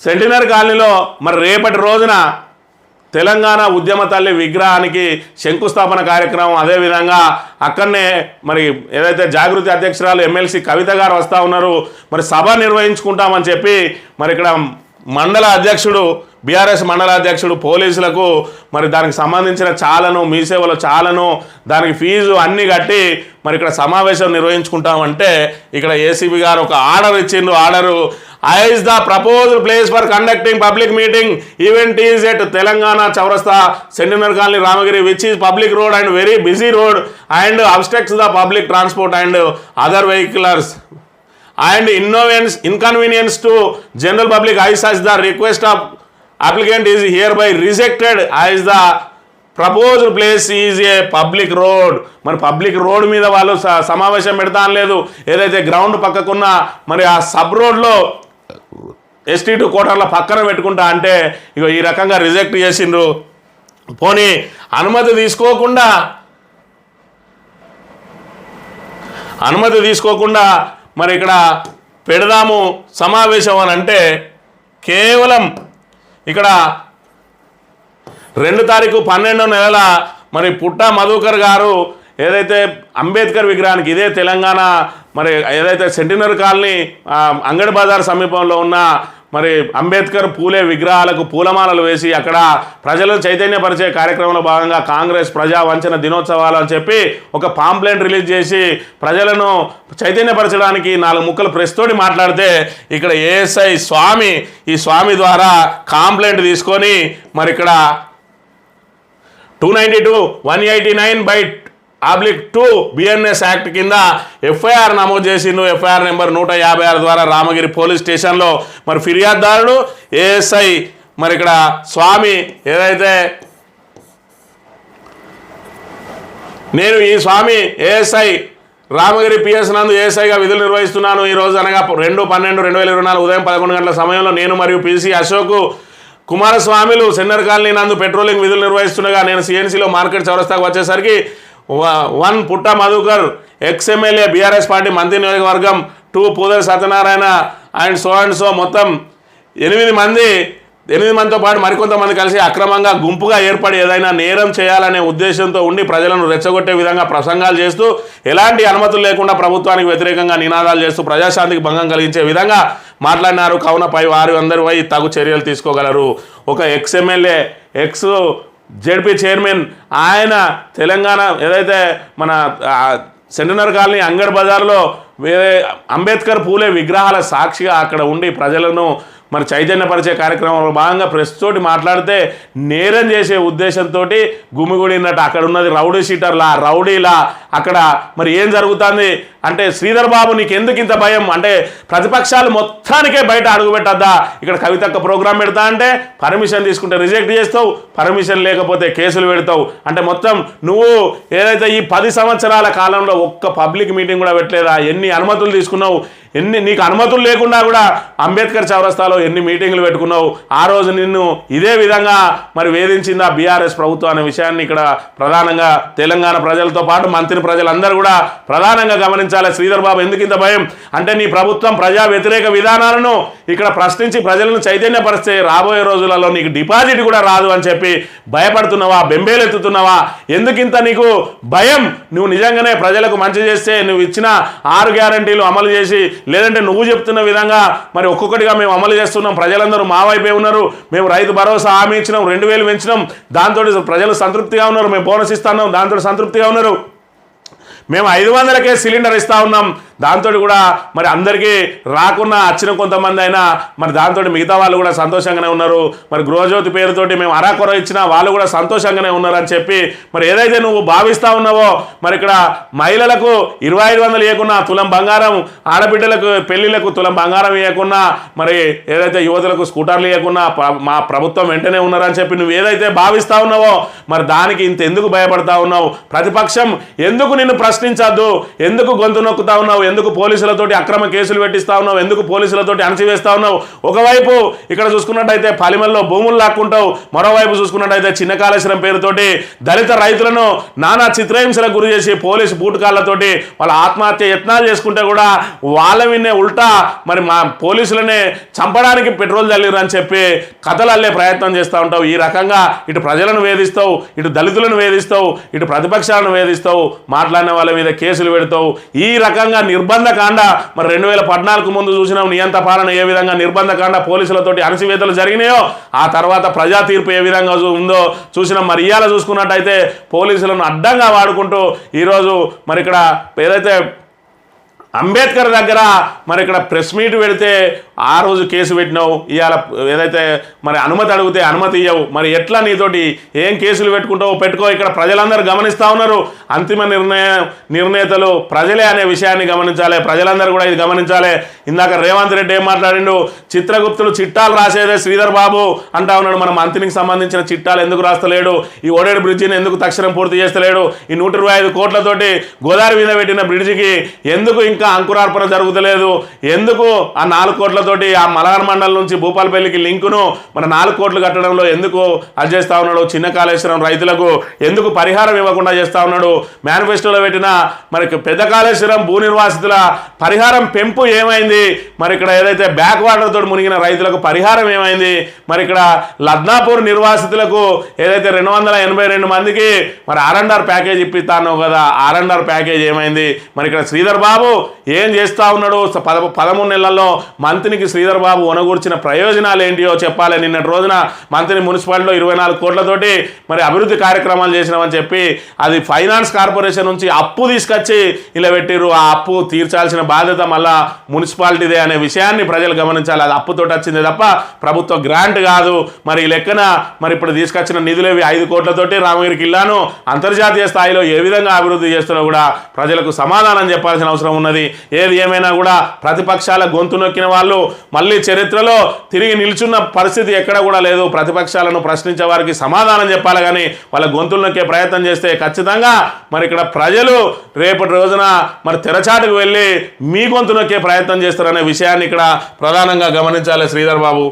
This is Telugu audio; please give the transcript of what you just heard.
సెంటినర్ కాలనీలో మరి రేపటి రోజున తెలంగాణ ఉద్యమ తల్లి విగ్రహానికి శంకుస్థాపన కార్యక్రమం అదేవిధంగా అక్కడనే మరి ఏదైతే జాగృతి అధ్యక్షురాలు ఎమ్మెల్సీ కవిత గారు వస్తూ ఉన్నారు మరి సభ నిర్వహించుకుంటామని చెప్పి మరి ఇక్కడ మండల అధ్యక్షుడు బీఆర్ఎస్ మండల అధ్యక్షుడు పోలీసులకు మరి దానికి సంబంధించిన చాలను మీ సేవలో చాలను దానికి ఫీజు అన్నీ కట్టి మరి ఇక్కడ సమావేశం నిర్వహించుకుంటామంటే ఇక్కడ ఏసీబీ గారు ఒక ఆర్డర్ ఇచ్చిండ్రు order is the proposed place for conducting public meeting event is at Telangana చౌరస్తా centenary colony Ramagiri which is public road and very busy road and obstructs the public transport and other vehiculars ఇన్నోవెన్స్ inconvenience to general public is as the request of applicant is hereby rejected is the proposed place is a public road మరి పబ్లిక్ రోడ్ మీద వాళ్ళు స- సమావేశం పెడతా లేదు. ఏదైతే గ్రౌండ్ పక్కకున్న మరి ఆ సబ్ రోడ్లో ఎస్టీ టూ కోటర్ల పక్కన పెట్టుకుంటా అంటే ఇక ఈ రకంగా రిజెక్ట్ చేసిండ్రు. పోనీ అనుమతి తీసుకోకుండా అనుమతి తీసుకోకుండా మరి ఇక్కడ పెడదాము సమావేశం అని అంటే కేవలం ఇక్కడ రెండు తారీఖు పన్నెండో నెలల మరి పుట్ట మధుకర్ గారు ఏదైతే అంబేద్కర్ విగ్రహానికి ఇదే తెలంగాణ మరి ఏదైతే సెంటినర్ కాలనీ అంగడి బజార్ సమీపంలో ఉన్న మరి అంబేద్కర్ పూలే విగ్రహాలకు పూలమాలలు వేసి అక్కడ ప్రజలను చైతన్యపరిచే కార్యక్రమంలో భాగంగా కాంగ్రెస్ ప్రజా వంచన దినోత్సవాలు అని చెప్పి ఒక పాంప్లెంట్ రిలీజ్ చేసి ప్రజలను చైతన్యపరచడానికి నాలుగు ముక్కలు ప్రెస్తోటి మాట్లాడితే ఇక్కడ ఏఎస్ఐ స్వామి ఈ స్వామి ద్వారా కాంప్లైంట్ తీసుకొని మరి ఇక్కడ two ninety two one eighty nine by oblique two BNS act కింద ఎఫ్ఐఆర్ నమోదు చేసిండు. ఎఫ్ఐఆర్ నెంబర్ నూట యాభై ఆరు ద్వారా రామగిరి పోలీస్ స్టేషన్లో. మరి ఫిర్యాదుదారుడు ఏఎస్ఐ మరి ఇక్కడ స్వామి ఏదైతే నేను ఈ స్వామి ఏఎస్ఐ రామగిరి పిఎస్ నందు ఏఎస్ఐగా విధులు నిర్వహిస్తున్నాను. ఈ రోజు అనగా రెండు పన్నెండు రెండు వేల ఇరవై నాలుగు ఉదయం పదకొండు గంటల సమయంలో నేను మరియు పిసి అశోక్ కుమారస్వామిలు సెన్నర్ కాలనీ నందు పెట్రోలింగ్ విధులు నిర్వహిస్తుండగా నేను సిఎన్సీలో మార్కెట్ చౌరస్తాకు వచ్చేసరికి one Putta Madhukar ex MLA BRS party మంత్రి నియోజకవర్గం two Pudar Satyanarayana and so and so మొత్తం ఎనిమిది మంది ఎనిమిది మందితో పాటు మరికొంతమంది కలిసి అక్రమంగా గుంపుగా ఏర్పడి ఏదైనా నేరం చేయాలనే ఉద్దేశంతో ఉండి ప్రజలను రెచ్చగొట్టే విధంగా ప్రసంగాలు చేస్తూ ఎలాంటి అనుమతులు లేకుండా ప్రభుత్వానికి వ్యతిరేకంగా నినాదాలు చేస్తూ ప్రజాశాంతికి భంగం కలిగించే విధంగా మాట్లాడినారు కావున పై వారి. అందరిపై తగు చర్యలు తీసుకోగలరు. ఒక ex MLA ex ZP chairman ఆయన తెలంగాణ ఏదైతే మన సెంటనర్ కాలనీ అంగడ్ బజార్లో వేరే అంబేద్కర్ పూలే విగ్రహాల సాక్షిగా అక్కడ ఉండి ప్రజలను మరి చైతన్యపరిచే కార్యక్రమంలో భాగంగా ప్రెస్ తోటి మాట్లాడితే నేరం చేసే ఉద్దేశంతో గుమిగూడినట్టు అక్కడ ఉన్నది రౌడీ షీటర్లా రౌడీలా అక్కడ మరి ఏం జరుగుతుంది? అంటే శ్రీధర్ బాబు నీకు ఎందుకు ఇంత భయం? అంటే ప్రతిపక్షాలు మొత్తానికే బయట అడుగు పెట్టద్దా? ఇక్కడ కవితక్క ప్రోగ్రామ్ పెడతా అంటే పర్మిషన్ తీసుకుంటే రిజెక్ట్ చేస్తావు పర్మిషన్ లేకపోతే కేసులు పెడతావు. అంటే మొత్తం నువ్వు ఏదైతే ఈ పది సంవత్సరాల కాలంలో ఒక్క పబ్లిక్ మీటింగ్ కూడా పెట్టలేదా? ఎన్ని అనుమతులు తీసుకున్నావు? ఎన్ని నీకు అనుమతులు లేకుండా కూడా అంబేద్కర్ చౌరస్తాలో ఎన్ని మీటింగ్లు పెట్టుకున్నావు? ఆ రోజు నిన్ను ఇదే విధంగా మరి వేధించిందా బీఆర్ఎస్ ప్రభుత్వం అనే విషయాన్ని ఇక్కడ ప్రధానంగా తెలంగాణ ప్రజలతో పాటు మంత్రి ప్రజలందరూ కూడా ప్రధానంగా ప్రశ్నించాలి శ్రీధర్ బాబు ఎందుకు ఇంత భయం? అంటే నీ ప్రభుత్వం ప్రజా వ్యతిరేక విధానాలను ఇక్కడ ప్రశ్నించి ప్రజలను చైతన్యపరిస్తే రాబోయే రోజులలో నీకు డిపాజిట్ కూడా రాదు అని చెప్పి భయపడుతున్నావా? బెంబేలెత్తుతున్నావా? ఎందుకింత నీకు భయం? నువ్వు నిజంగానే ప్రజలకు మంచి చేస్తే నువ్వు ఇచ్చిన ఆరు గ్యారంటీలు అమలు చేసి లేదంటే నువ్వు చెప్తున్న విధంగా మరి ఒక్కొక్కటిగా మేము అమలు చేస్తున్నాం. ప్రజలందరూ మా వైపే ఉన్నారు. మేము రైతు భరోసా హామీ ఇచ్చినాం రెండు వేలు పెంచినాం. దాంతో ప్రజలు సంతృప్తిగా ఉన్నారు. మేము బోనస్ ఇస్తున్నాం. దాంతో సంతృప్తిగా ఉన్నారు. మేము ఐదు వందలకే సిలిండర్ ఇస్తా ఉన్నాం. దాంతో కూడా మరి అందరికీ రాకున్నా వచ్చిన కొంతమంది అయినా మరి దాంతో మిగతా వాళ్ళు కూడా సంతోషంగానే ఉన్నారు. మరి గృహజ్యోతి పేరుతోటి మేము అరాకొర ఇచ్చినా వాళ్ళు కూడా సంతోషంగానే ఉన్నారు అని చెప్పి మరి ఏదైతే నువ్వు భావిస్తా ఉన్నావో మరి ఇక్కడ మహిళలకు ఇరవై ఐదు వందలు ఇవ్వకున్నా తులం బంగారం ఆడబిడ్డలకు పెళ్ళిళ్ళకు తులం బంగారం ఇవ్వకున్నా మరి ఏదైతే యువతులకు స్కూటర్లు ఇవ్వకున్నా మా ప్రభుత్వం వెంటనే ఉన్నారని చెప్పి నువ్వు ఏదైతే భావిస్తా ఉన్నావో మరి దానికి ఇంత ఎందుకు భయపడతా ఉన్నావు? ప్రతిపక్షం ఎందుకు నిన్ను ప్రశ్నించద్దు? ఎందుకు గొంతు నొక్కుతా ఉన్నావు? ఎందుకు పోలీసులతోటి అక్రమ కేసులు పెట్టిస్తా ఉన్నావు? ఎందుకు పోలీసులతోటి అణచివేస్తా ఉన్నావు? ఒకవైపు ఇక్కడ చూసుకున్నట్టయితే పలిమల్లో భూములు లాక్కుంటావు మరోవైపు చూసుకున్నట్టయితే చిన్న కాళేశ్వరం పేరుతోటి దళిత రైతులను నానా చిత్రహింసలకు గురి చేసి పోలీసు బూటకాళ్ళతోటి వాళ్ళ ఆత్మహత్య యత్నాలు చేసుకుంటే కూడా వాళ్ళ విన్నే ఉల్టా మరి మా పోలీసులనే చంపడానికి పెట్రోల్ చల్లిరు అని చెప్పి కథలు అల్లే ప్రయత్నం చేస్తూ ఉంటావు. ఈ రకంగా ఇటు ప్రజలను వేధిస్తావు ఇటు దళితులను వేధిస్తావు ఇటు ప్రతిపక్షాలను వేధిస్తావు మాట్లాడిన వాళ్ళ మీద కేసులు పెడతావు. ఈ రకంగా నిర్బంధ కాండ. మరి రెండు వేల పద్నాలుగు ముందు చూసినాం నియంత పాలన ఏ విధంగా నిర్బంధ కాండ పోలీసులతోటి అణచివేతలు జరిగినాయో ఆ తర్వాత ప్రజా తీర్పు ఏ విధంగా ఉందో చూసినాం. మరి ఇవాళ చూసుకున్నట్టయితే పోలీసులను అడ్డంగా వాడుకుంటూ ఈరోజు మరి ఇక్కడ ఏదైతే అంబేద్కర్ దగ్గర మరి ఇక్కడ ప్రెస్ మీట్ పెడితే ఆ రోజు కేసు పెట్టినావు ఇవాళ ఏదైతే మరి అనుమతి అడిగితే అనుమతి ఇవ్వవు మరి ఎట్లా నీతోటి ఏం కేసులు పెట్టుకుంటావు పెట్టుకో ఇక్కడ ప్రజలందరూ గమనిస్తూ ఉన్నారు. అంతిమ నిర్ణయ నిర్ణేతలు ప్రజలే అనే విషయాన్ని గమనించాలి. ప్రజలందరూ కూడా ఇది గమనించాలి. ఇందాక రేవంత్ రెడ్డి ఏం మాట్లాడిండు? చిత్రగుప్తులు చిట్టాలు రాసేదే శ్రీధర్ బాబు అంటా ఉన్నాడు. మన మంత్రికి సంబంధించిన చిట్టాలు ఎందుకు రాస్తలేడు? ఈ ఓడేడు బ్రిడ్జిని ఎందుకు తక్షణం పూర్తి చేస్తలేడు? ఈ నూట ఇరవై ఐదు కోట్లతోటి గోదావరి మీద పెట్టిన బ్రిడ్జికి ఎందుకు ఇంకా అంకురార్పణ జరుగుతలేదు? ఎందుకు ఆ నాలుగు కోట్ల కోట్లతోటి ఆ మలహార్ మండలం నుంచి భూపాలపల్లికి లింకును మన నాలుగు కోట్లు కట్టడంలో ఎందుకు అది చేస్తా ఉన్నాడు చిన్న కాళేశ్వరం రైతులకు? ఎందుకు పరిహారం ఇవ్వకుండా చేస్తా ఉన్నాడు? మేనిఫెస్టోలో పెట్టిన మరి పెద్ద కాళేశ్వరం భూ నిర్వాసితుల పరిహారం పెంపు ఏమైంది? మరి ఇక్కడ ఏదైతే బ్యాక్ వాటర్ తోటి మునిగిన రైతులకు పరిహారం ఏమైంది? మరి ఇక్కడ లద్నాపూర్ నిర్వాసితులకు ఏదైతే రెండు వందల ఎనభై రెండు మందికి మరి ఆర్ఎండ్ఆర్ ప్యాకేజ్ ఇప్పిస్తాను కదా ఆర్ ప్యాకేజ్ ఏమైంది? మరి ఇక్కడ శ్రీధర్ బాబు ఏం చేస్తా ఉన్నాడు? పద పదమూడు నెలల్లో మంత్రికి శ్రీధర్ బాబు ఒనగూర్చిన ప్రయోజనాలు ఏంటియో చెప్పాలి. నిన్నటి రోజున మంత్రి మున్సిపాలిటీలో ఇరవై నాలుగు కోట్లతోటి మరి అభివృద్ధి కార్యక్రమాలు చేసినామని చెప్పి అది ఫైనాన్స్ కార్పొరేషన్ నుంచి అప్పు తీసుకొచ్చి ఇలా పెట్టిర్రు ఆ అప్పు తీర్చాల్సిన బాధ్యత మళ్ళా మున్సిపాలిటీదే అనే విషయాన్ని ప్రజలు గమనించాలి. అది అప్పుతోటి వచ్చింది తప్ప ప్రభుత్వ గ్రాంట్ కాదు. మరి ఈ లెక్కన మరి ఇప్పుడు తీసుకొచ్చిన నిధులేవి ఐదు కోట్లతోటి రామగిరి కిల్లాను అంతర్జాతీయ స్థాయిలో ఏ విధంగా అభివృద్ధి చేస్తున్నా కూడా ప్రజలకు సమాధానం చెప్పాల్సిన అవసరం ఉన్నది. ఏది ఏమైనా కూడా ప్రతిపక్షాల గొంతు నొక్కిన వాళ్ళు మళ్ళీ చరిత్రలో తిరిగి నిల్చున్న పరిస్థితి ఎక్కడ కూడా లేదు. ప్రతిపక్షాలను ప్రశ్నించే వారికి సమాధానం చెప్పాలి కానీ వాళ్ళ గొంతులు నొక్కే ప్రయత్నం చేస్తే ఖచ్చితంగా మరి ఇక్కడ ప్రజలు రేపటి రోజున మరి తెరచాటుకు వెళ్ళి మీ గొంతు నొక్కే ప్రయత్నం చేస్తారనే విషయాన్ని ఇక్కడ ప్రధానంగా గమనించాలి శ్రీధర్ బాబు.